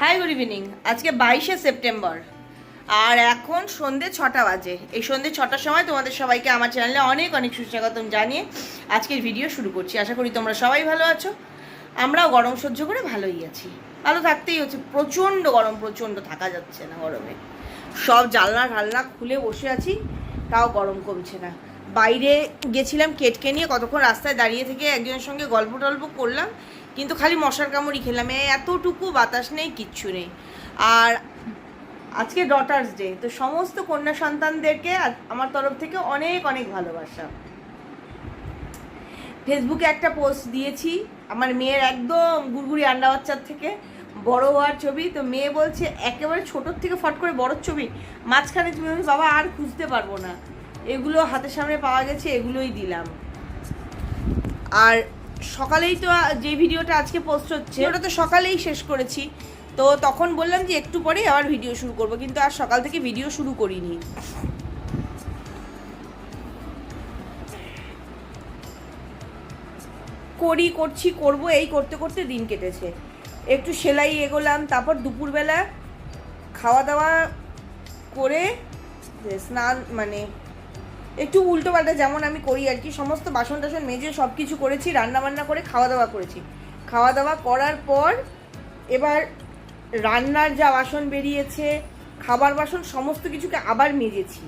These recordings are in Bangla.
High, good evening. আজকে বাইশে সেপ্টেম্বর। আর এখন সন্ধে ছটা বাজে। এই সন্ধে ছটার সময় তোমাদের সবাইকে আমার চ্যানেলে অনেক অনেক সুস্বাগতম জানিয়ে আজকের ভিডিও শুরু করছি। আশা করি তোমরা সবাই ভালো আছো। আমরাও গরম সহ্য করে ভালোই আছি। ভালো থাকতেই হচ্ছে। প্রচণ্ড গরম, প্রচণ্ড থাকা যাচ্ছে না গরমে। সব জানলা ঢালনা খুলে বসে আছি, তাও গরম কমছে না। বাইরে গেছিলাম কেটকে নিয়ে কতক্ষণ রাস্তায় দাঁড়িয়ে থেকে একজনের সঙ্গে গল্প টল্প করলাম। কিন্তু খালি মশার কামড়ই খেলাম। এতটুকু বাতাস নেই, কিচ্ছু নেই। আর আজকে ডটার্স ডে তো সমস্ত কন্যা সন্তানদেরকে আমার তরফ থেকে অনেক অনেক ভালোবাসা। ফেসবুকে একটা পোস্ট দিয়েছি, আমার মেয়ের একদম গুড়গুড়ি আন্ডা বাচ্চার থেকে। বড় হওয়ার ছবি, তো মেয়ে বলছে, একেবারে ছোটোর থেকে ফট করে বড় ছবি। মাঝখানে তুমি বাবা, আর খুঁজতে পারব না। এগুলো হাতের সামনে পাওয়া গেছে, এগুলোই দিলাম। আর সকালেই তো যে ভিডিওটা আজকে পোস্ট হচ্ছে ওটা তো সকালেই শেষ করেছি। তো তখন বললাম যে একটু পরেই আবার ভিডিও শুরু করব কিন্তু আর সকাল থেকে ভিডিও শুরু করিনি। করি করছি করব এই করতে করতে দিন কেটেছে। একটু সেলাই এগোলাম তারপর দুপুরবেলা খাওয়া দাওয়া করে স্নান মানে একটু উল্টো পাল্টা যেমন আমি করি আর কি, সমস্ত বাসন টাসন মেজে সব কিছু করেছি রান্না বান্না করে খাওয়া দাওয়া করেছি। খাওয়া দাওয়া করার পর এবার রান্নার যা বাসন বেরিয়েছে, খাবার বাসন সমস্ত কিছুকে আবার মেজেছি।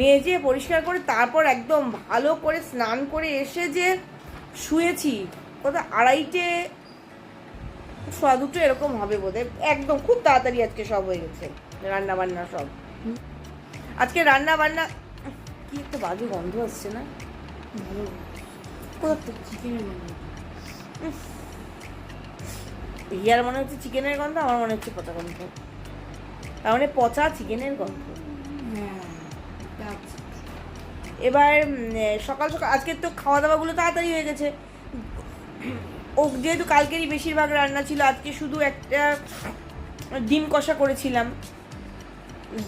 মেজে পরিষ্কার করে তারপর একদম ভালো করে স্নান করে এসে যে শুয়েছি, কত আড়াইটে, সোয়া দুটো এরকম হবে বোধহয়, একদম খুব তাড়াতাড়ি আজকে সব হয়ে গেছে রান্না বান্না সব। আজকে রান্না বান্না কি একটা বাজে গন্ধ আসছে না? ভালো কোথা থেকে? চিকেনের গন্ধ। ইয়ার মনে হচ্ছে চিকেনের গন্ধ আমার মনে হচ্ছে পচা গন্ধ। তার মানে পচা চিকেনের গন্ধ। এবার সকাল সকাল আজকে তো খাওয়া দাওয়াগুলো তাড়াতাড়ি হয়ে গেছে। ও যেহেতু কালকেরই বেশিরভাগ রান্না ছিল আজকে শুধু একটা ডিম কষা করেছিলাম।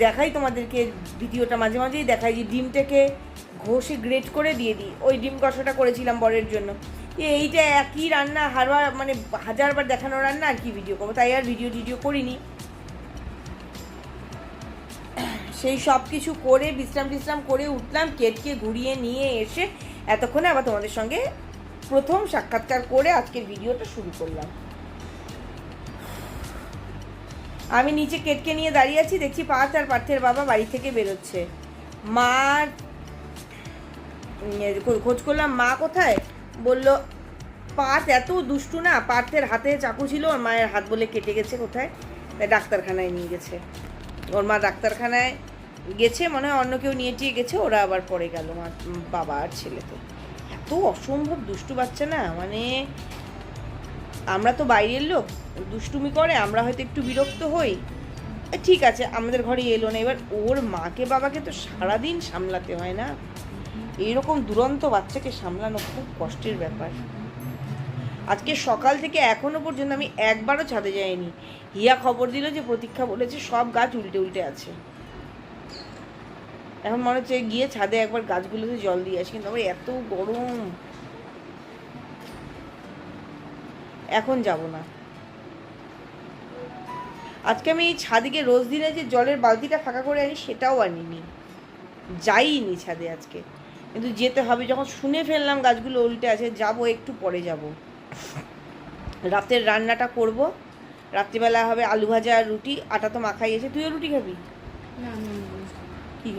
দেখাই তোমাদেরকে ভিডিওটা মাঝে মাঝেই দেখাই যে ডিমটাকে ঘষে গ্রেট করে দিয়ে দিই। ওই ডিম কষাটা করেছিলাম বরের জন্য। এইটা একই রান্না হারবার মানে হাজারবার দেখানো রান্না, আর কি ভিডিও করব? তাই আর ভিডিও টিডিও করিনি। সেই সব কিছু করে, বিশ্রাম টিশ্রাম করে উঠলাম, কেটকে ঘুরিয়ে নিয়ে এসে এতক্ষণে আবার তোমাদের সঙ্গে প্রথম সাক্ষাৎকার করে আজকের ভিডিওটা শুরু করলাম। আমি নিচে কেটকে নিয়ে দাঁড়িয়ে আছি, দেখছি পার্থ আর পার্থের বাবা বাড়ি থেকে বেরোচ্ছে। মা খোঁজ করলাম, মা কোথায়? বলল, পার্থ এত দুষ্টু না, পার্থের হাতে চাকু ছিল, ওর মায়ের হাত বলে কেটে গেছে কোথায়? তাই ডাক্তারখানায় নিয়ে গেছে। ওর মা ডাক্তারখানায় গেছে, মনে হয় অন্য কেউ নিয়ে টিয়ে গেছে, ওরা আবার পরে গেল মা বাবা আর ছেলেতে এত অসম্ভব দুষ্টু বাচ্চা না মানে আমরা তো বাইরের লোক, দুষ্টুমি করে, আমরা হয়তো একটু বিরক্ত হই। ঠিক আছে, আমাদের ঘরে এলো না। এবার ওর মাকে বাবাকে তো সারাদিন সামলাতে হয় না। এইরকম দুরন্ত বাচ্চাকে সামলানো খুব কষ্টের ব্যাপার। আজকে সকাল থেকে এখনও পর্যন্ত আমি একবারও ছাদে যাইনি। হিয়া খবর দিল যে, প্রতীক্ষা বলেছে, সব গাছ উল্টে উল্টে আছে। এখন মনে হচ্ছে গিয়ে ছাদে একবার গাছগুলোতে জল দিয়ে আসি, কিন্তু আমার এত গরম। এখন যাব না। আজকে আমি এই ছাদে গিয়ে রোজ দিনে যে জলের বালতিটা ফাঁকা করে আনি সেটাও আনিনি। যাইনি ছাদে আজকে। কিন্তু যেতে হবে যখন শুনে ফেললাম গাছগুলো উল্টে আছে যাব একটু পরে যাব। রাতের রান্নাটা করব। রাত্রিবেলা হবে আলু ভাজা আর রুটি। আটা তো মাখাই এসে তুইও রুটি খাবি? কি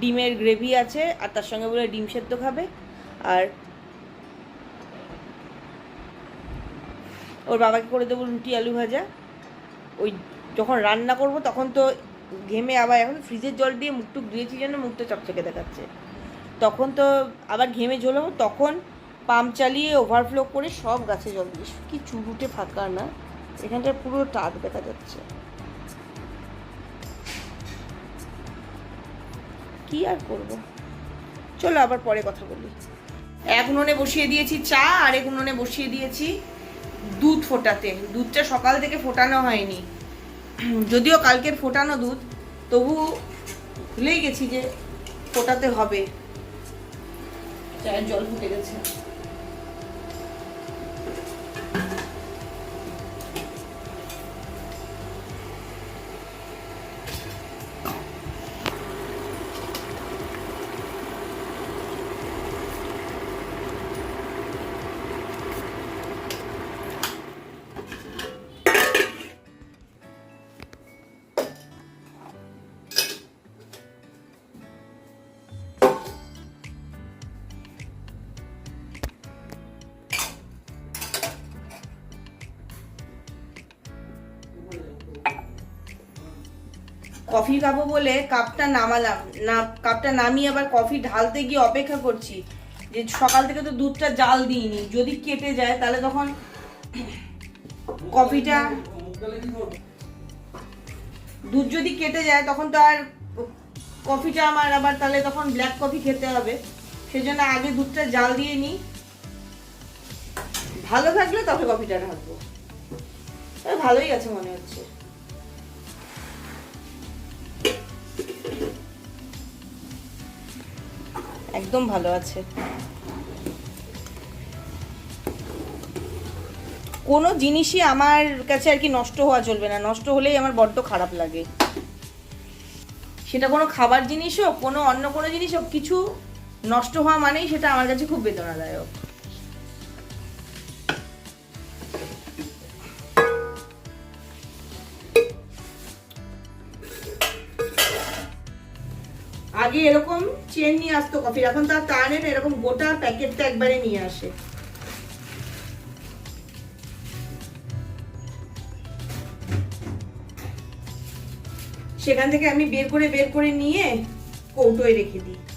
ডিমের গ্রেভি আছে আর তার সঙ্গে বলে ডিম সেদ্ধ খাবে। আর ওর বাবাকে করে দেবো রুটি, আলু ভাজা। ওই যখন রান্না করব, তখন তো ঘেমে আবার এখন ফ্রিজের জল দিয়ে মুখটুক ধুয়েছি জন্য মুখটা চকচকে দেখাচ্ছে। তখন তো আবার ঘেমে ঝোলাবো, তখন পাম্প চালিয়ে ওভারফ্লো করে সব গাছে জল দিয়ে কি চুরুটে ফাঁকা না? এখানটার পুরো টাক দেখা যাচ্ছে। কি আর করব? চলো আবার পরে কথা বলি। এক উনুনে বসিয়ে দিয়েছি চা আর এক উনুনে বসিয়ে দিয়েছি দুধ ফোটাতে। দুধটা সকাল থেকে ফোটানো হয়নি। যদিও কালকের ফোটানো দুধ, তবু ভুলেই গেছি যে ফোটাতে হবে। চায়ের জল ফুটে গেছে। কফি খাব বলে কাপটা নামালাম। না, কাপটা নামিয়ে আবার কফি ঢালতে গিয়ে অপেক্ষা করছি যে সকাল থেকে তো দুধটা জাল দিইনি। যদি কেটে যায় তাহলে তখন কফিটা দুধ যদি কেটে যায় তখন তো আর কফিটা আমার আবার তাহলে তখন ব্ল্যাক কফি খেতে হবে। সেজন্য আগে দুধটা জাল দিয়ে নিই। ভালো থাকলে তবে কফিটা ঢালবো। ভালোই আছে মনে হচ্ছে। একদম ভালো আছে। কোনো জিনিসই আমার কাছে আর কি নষ্ট হওয়া চলবে না, নষ্ট হলেই আমার বড্ড খারাপ লাগে। সেটা কোনো খাবার জিনিস হোক, কোনো অন্য কোনো জিনিস হোক, কিছু নষ্ট হওয়া মানেই সেটা আমার কাছে খুব বেদনাদায়ক। আগে এরকম চেন নিয়ে আসতো কফির এখন তার না, এরকম গোটা প্যাকেটটা একবারে নিয়ে আসে। সেখান থেকে আমি বের করে বের করে নিয়ে কৌটোয় রেখে দিই।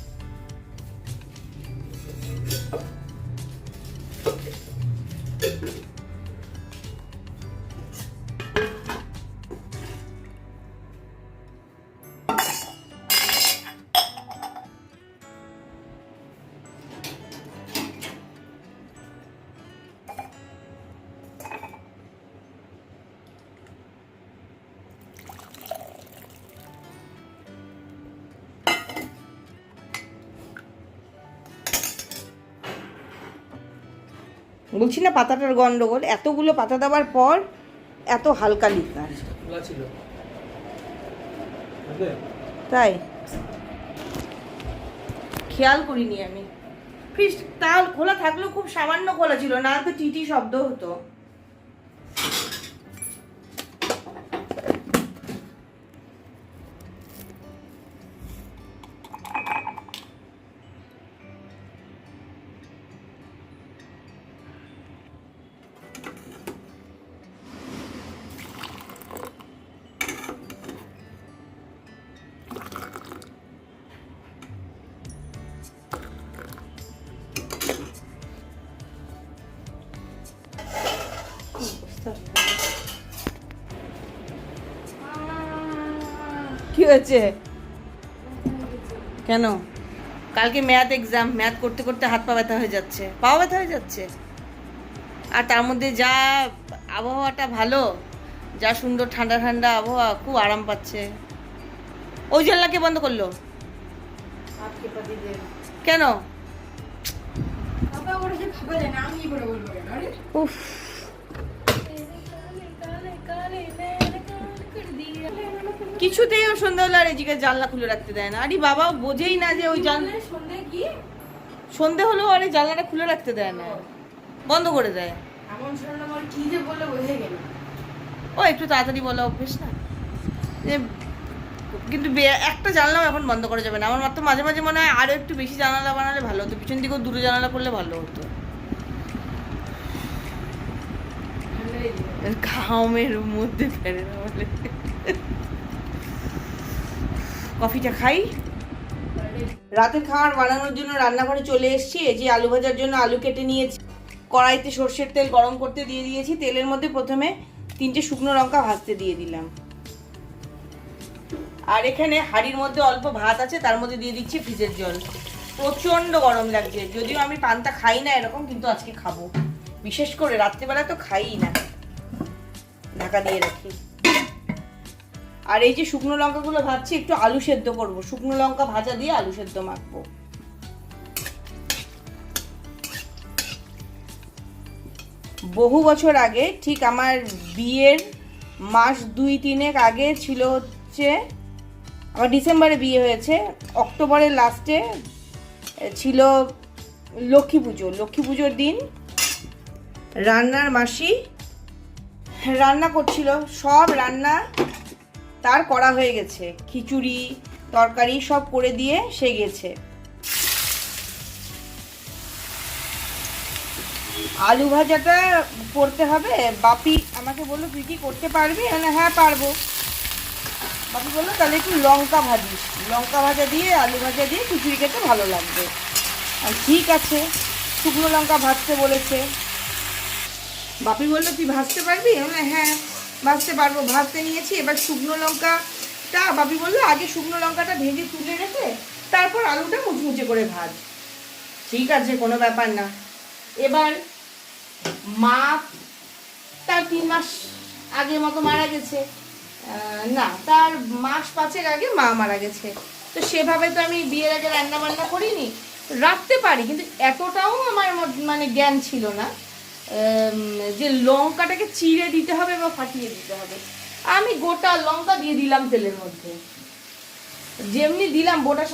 বলছি না পাতাটার গন্ডগোল এতগুলো পাতা দেওয়ার পর এত হালকা লিকার। তাই? খেয়াল করিনি আমি। ফ্রিজ তাল খোলা থাকলেও খুব সামান্য খোলা ছিল না তো টিটি শব্দ হতো। কি হয়েছে? কেন? কালকে ম্যাথ এক্সাম ম্যাথ করতে করতে হাত পা ব্যথা হয়ে যাচ্ছে পাও ব্যথা হয়ে যাচ্ছে। আর তার মধ্যে যা আবহাওয়াটা ভালো যা সুন্দর ঠান্ডা ঠান্ডা আবহাওয়া খুব আরাম পাচ্ছে। ওই জানলাকে বন্ধ করল। কেন? উফ। কিছুতেই ও সন্ধ্যাবেলা রেজিকে জানলা খুলে রাখতে দেয় না। আরে বাবা বোঝেই না যে ওই জানলা সন্ধ্যে কি? সন্ধে হলেও আরে জানলাটা খুলে রাখতে দেয় না। বন্ধ করে দেয়। এমন শুনলাম কি যে বলে বুঝে গেল ও একটু তাড়াতাড়ি বলা অভ্যেস না? যে কিন্তু একটা জানলাও এখন বন্ধ করা যাবে না। আমার মাত্র মাঝে মাঝে মনে হয় আরও একটু বেশি জানালা বানালে ভালো হতো। পিছন দিকেও দুটো জানালা করলে ভালো হতো। ঘামের মধ্যে ফেলে না বলে। কফিটা খাই। রাতের খাবার বানানোর জন্য রান্নাঘরে চলে এসেছি। এই যে আলু ভাজার জন্য আলু কেটে নিয়েছি। কড়াইতে সর্ষের তেল গরম করতে দিয়ে দিয়েছি। তেলের মধ্যে প্রথমে তিনটে শুকনো লঙ্কা ভাজতে দিয়ে দিলাম। আর এখানে হাঁড়ির মধ্যে অল্প ভাত আছে, তার মধ্যে দিয়ে দিচ্ছি ফ্রিজের জল। প্রচণ্ড গরম লাগছে। যদিও আমি পান্তা খাই না এরকম, কিন্তু আজকে খাব। বিশেষ করে রাত্রেবেলা তো খাই না। ঢাকা দিয়ে রাখি। আর এই যে শুকনো লঙ্কাগুলো ভাবছি একটু আলু সেদ্ধ করব। শুকনো লঙ্কা ভাজা দিয়ে আলু সেদ্ধ মাখবো। বহু বছর আগে, ঠিক আমার বিয়ের মাস দুই তিনেক আগে ছিল হচ্ছে, আমার ডিসেম্বরে বিয়ে হয়েছে, অক্টোবরের লাস্টে ছিল লক্ষ্মী পুজো। লক্ষ্মী পুজোর দিন রান্নার মাসি রান্না করছিল, সব রান্না তার করা হয়ে গেছে। খিচুড়ি, তরকারি সব করে দিয়ে সে গেছে। আলু ভাজাটা করতে হবে। বাপি আমাকে বলল, তুই কি করতে পারবি? মানে হ্যাঁ পারব। বাপি বলল, তাহলে একটু লঙ্কা ভাজিস। লঙ্কা ভাজা দিয়ে, আলু ভাজা দিয়ে খিচুড়ি খেতে ভালো লাগবে। আর ঠিক আছে। শুকনো লঙ্কা ভাজতে বলেছে। বাপি বলল, তুই ভাজতে পারবি? মানে হ্যাঁ। ভাজতে পারব ভাজতে নিয়েছি। এবার শুকনো লঙ্কাটা, বাবি বলল, আগে শুকনো লঙ্কাটা ভেজে তুলে রেখে তারপর আলুটা মুচমুচে করে ভাজ। ঠিক আছে, কোনো ব্যাপার না। এবার মা তার তিন মাস আগে মতো মারা গেছে। না, তার মাস পাঁচের আগে মা মারা গেছে। তো সেভাবে তো আমি বিয়ের আগে রান্না বান্না করিনি, রাখতে পারি, কিন্তু এতটাও আমার মানে জ্ঞান ছিল না। যে লঙ্কাটাকে চিড়ে দিতে হবে বা ফাটিয়ে দিতে হবে। আমি গোটা লঙ্কা দিয়ে দিলাম তেলের মধ্যে। যেমনি দিলাম বোটা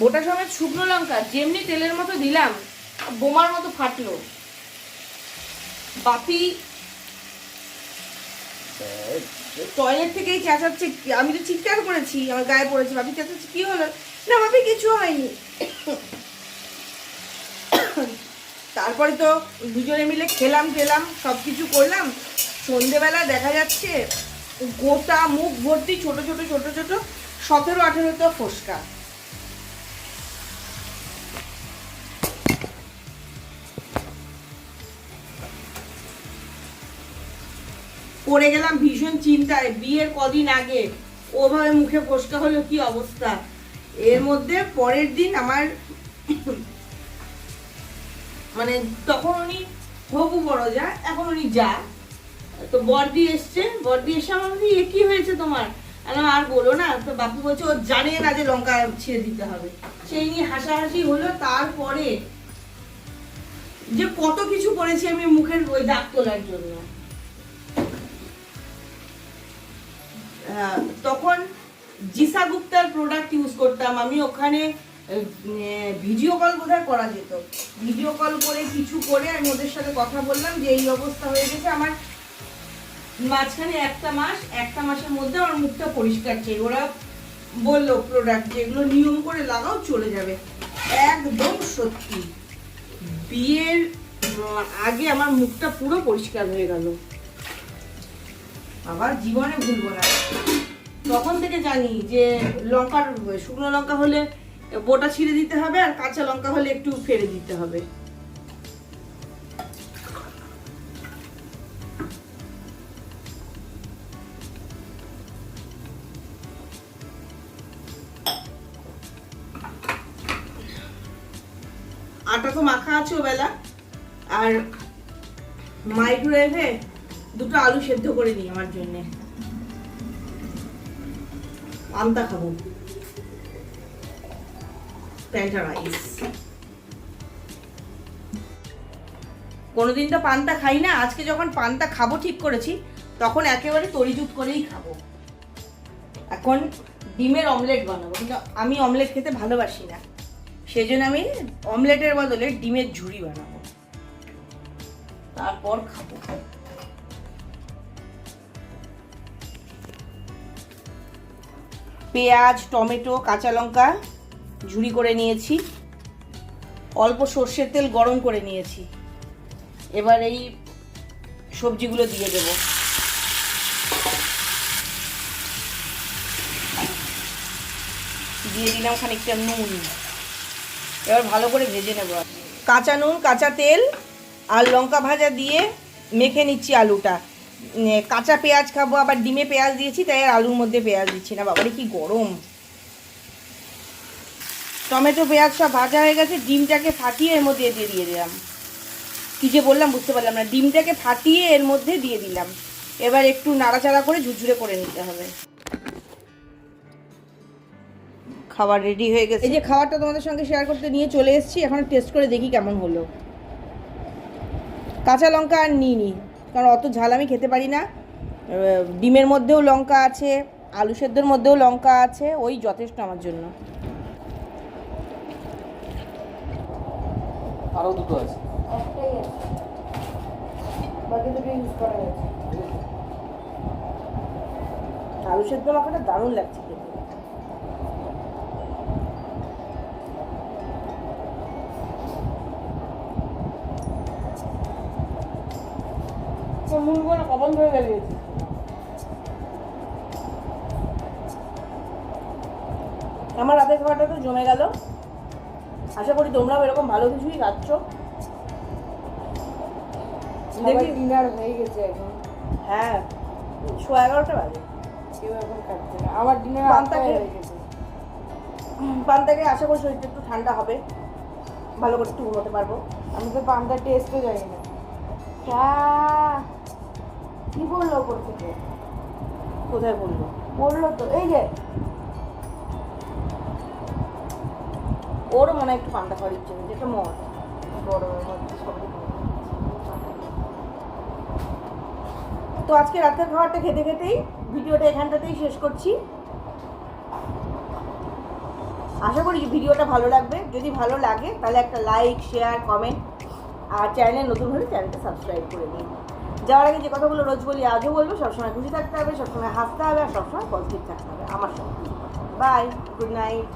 বোটা সমেত শুকনো লঙ্কা, যেমনি তেলের মতো দিলাম, বোমার মতো ফাটলো। বাপি টয়লেট থেকেই চেঁচাচ্ছে আমি তো চিৎকার করেছি, আমার গায়ে পড়েছি। বাপি, চেঁচাচ্ছে, কি হলো? না, বাপি, কিছু হয়নি। তারপরে তো দুজনে মিলে খেলাম টেলাম সব কিছু করলাম। সন্ধেবেলা দেখা যাচ্ছে গোটা মুখ ভর্তি ছোট ছোট ছোট ছোট সতেরো আঠেরোটা ফোসকা। পড়ে গেলাম ভীষণ চিন্তায়। বিয়ের কদিন আগে ওভাবে মুখে ফোসকা হলো কি অবস্থা? এর মধ্যে পরের দিন আমার মানে তখন উনি হবু বড় যা এখন উনি যা। তো বর্দি এসছে, বর্দি এসে আমার এ কি হয়েছে তোমার? আর বলো না। তো বাপু বলছে, ও জানে না যে লঙ্কা ছেড়ে দিতে হবে। সেই নিয়ে হাসাহাসি হলো, তারপরে যে কত কিছু করেছি আমি মুখের ওই দাগ তোলার জন্য। তখন জিসা গুপ্তার প্রোডাক্ট ইউজ করতাম। আমি ওখানে ভিডিও কল বোধহয় করা যেত। ভিডিও কল করে কিছু করে আমি ওদের সাথে কথা বললাম যে এই অবস্থা হয়ে গেছে। আমার মাঝখানে একটা মাস, একটা মাসের মধ্যে আমার মুখটা পরিষ্কার চাই ওরা বলল প্রোডাক্ট যেগুলো নিয়ম করে লাগাও, চলে যাবে। একদম সত্যি। বিয়ের আগে আমার মুখটা পুরো পরিষ্কার হয়ে গেল। আবার জীবনে ভুলবো না। তখন থেকে জানি যে লঙ্কার, শুকনো লঙ্কা হলে বোটা ছিঁড়ে দিতে হবে আর কাঁচা লঙ্কা হলে একটু ফেলে দিতে হবে। আটা তো মাখা আছে বেলা আর মাইক্রোওয়েভে দুটো আলু সেদ্ধ করে নিই আমার জন্যে। পান্তা খাব। প্যান্টা রাইস কোনোদিন তো পান্তা খাই না, আজকে যখন পান্তা খাব ঠিক করেছি, তখন একেবারে তরিজুত করেই খাব। এখন ডিমের অমলেট বানাবো, কিন্তু আমি অমলেট খেতে ভালোবাসি না। সেই জন্য আমি অমলেটের বদলে ডিমের ঝুড়ি বানাবো। তারপর খাব। পেঁয়াজ, টমেটো, কাঁচা লঙ্কা ঝুড়ি করে নিয়েছি। অল্প সর্ষের তেল গরম করে নিয়েছি। এবার এই সবজিগুলো দিয়ে দেব। দিয়ে দিলাম খানিকটা নুন। এবার ভালো করে ভেজে নেব কাঁচা নুন, কাঁচা তেল আর লঙ্কা ভাজা দিয়ে মেখে নিচ্ছি আলুটা। কাঁচা পেঁয়াজ খাব, আবার ডিমে পেঁয়াজ দিয়েছি, তাই আর আলুর মধ্যে পেঁয়াজ দিচ্ছি না। বাবারে, কি গরম! টমেটো পেঁয়াজ সব ভাজা হয়ে গেছে, ডিমটাকে ফাটিয়ে এর মধ্যে দিয়ে দিয়ে দিলাম। কী যে বললাম বুঝতে পারলাম না, ডিমটাকে ফাটিয়ে এর মধ্যে দিয়ে দিলাম। এবার একটু নাড়াচাড়া করে ঝুরঝুরে করে নিতে হবে। খাবার রেডি হয়ে গেছে। এই যে খাবারটা তোমাদের সঙ্গে শেয়ার করতে নিয়ে চলে এসেছি, এখন টেস্ট করে দেখি কেমন হলো। কাঁচা লঙ্কা আর নিইনি কারণ অত ঝাল আমি খেতে পারি না। ডিমের মধ্যেও লঙ্কা আছে, আলু সেদ্ধর মধ্যেও লঙ্কা আছে, ওই যথেষ্ট আমার জন্য। আরও দুটো আছে। আলু সেদ্ধ মাখাটা দারুণ লাগছে আচ্ছা, আমার রাতের খাবারটা তো জমে গেল। আশা করি তোমরাও এরকম ভালো কিছুই খাচ্ছ। দেখি। ডিনার হয়ে গেছে এখন। হ্যাঁ সোয়া এগারোটা বাজে। কেউ এখন খাচ্ছে না। আমার ডিনার পান্তা হয়ে গেছে। পান্তাকে আশা করি শরীরটা একটু ঠান্ডা হবে। ভালো করে একটু ঘুমোতে পারব। আমি তো পান্তা টেস্টও জানি না। হ্যাঁ কি বলল ওপর থেকে? কোথায় বলব বলল তো এই যে ওরও মনে একটু পান্তা খাওয়ার ইচ্ছে হয়েছে এটা সবাই তো আজকে রাতের খাবারটা খেতে খেতেই ভিডিওটা এখানটাতেই শেষ করছি। আশা করি ভিডিওটা ভালো লাগবে। যদি ভালো লাগে, তাহলে একটা লাইক শেয়ার কমেন্ট আর চ্যানেলে নতুন হলে চ্যানেলটা সাবস্ক্রাইব করে দিন। যাওয়ার আগে যে কথাগুলো রোজ বলি, আজও বলব, সবসময় খুশি থাকতে হবে, সবসময় হাসতে হবে, আর সবসময় পজিটিভ থাকতে হবে। আমার সঙ্গে। Bye good night